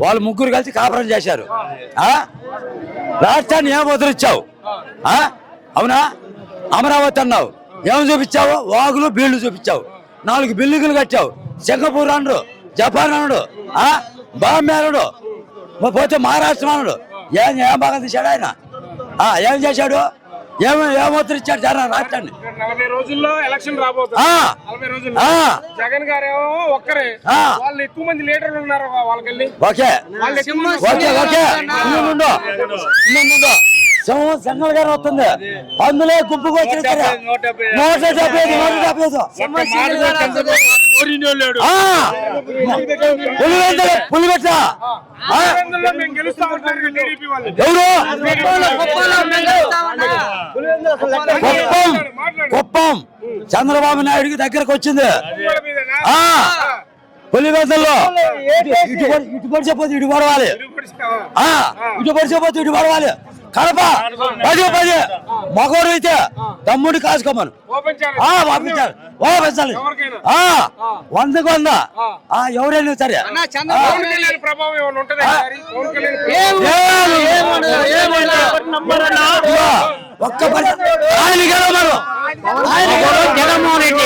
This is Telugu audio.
వాళ్ళు ముగ్గురు కలిసి కాపురం చేశారు. ఆ? రాష్ట్రాన్ని ఏం వదిలిచ్చావు? ఆ? అవునా? అమరావతి అన్నావు. ఏం చూపించావు? వాగులు బిల్లు చూపించావు. నాలుగు బిల్లుగులు కట్టావు. సింగపూర్ అనడు జపాన్ అనడు ఆ? బాంబే అనడు పోతే మహారాష్ట్ర అనడు ఏం ఏం బాగా తీశాడు ఆయన? ఆ, ఏం చేశాడు? ఏం ఏం వదిలిచ్చాడు జనం రాష్ట్రాన్ని నలభై రోజుల్లో ఎలక్షన్ రాబోతుంది. రోజుల్లో. జగన్ గారు ఏమో ఒక్కరే. వాళ్ళు ఎక్కువ మంది లీడర్లు ఉన్నారు వాళ్ళకెళ్ళి. ఓకే. Okay okay. సింహం గారు వస్తుంది. అందులో గుంపుకు వచ్చి నూట డెబ్బై. ఐదు, నూట డెబ్బై ఐదు. ఆ! పులివెందులు, కుప్పం కుప్పం చంద్రబాబు నాయుడికి దగ్గరకు వచ్చింది. పులివెందుల్లో. ఇటు పడి- ఇటు పడిచిపోతే ఇటు పడవాలి. ఇటు పడిచిపోతే ఇటు పడవాలి. కడప. పది పది. మగవాడు అయితే తమ్ముడు కాసుకోమను. Open channel. ఆ పంపించాలి ఓ పెంచాలి ఎవరికైనా? ఆ. వందకు వంద. ఆ. ఎవరైనా సరే. ప్రభావం ఒక్క ఆయన గెలవమను. ఆయన జగన్మోహన్ రెడ్డి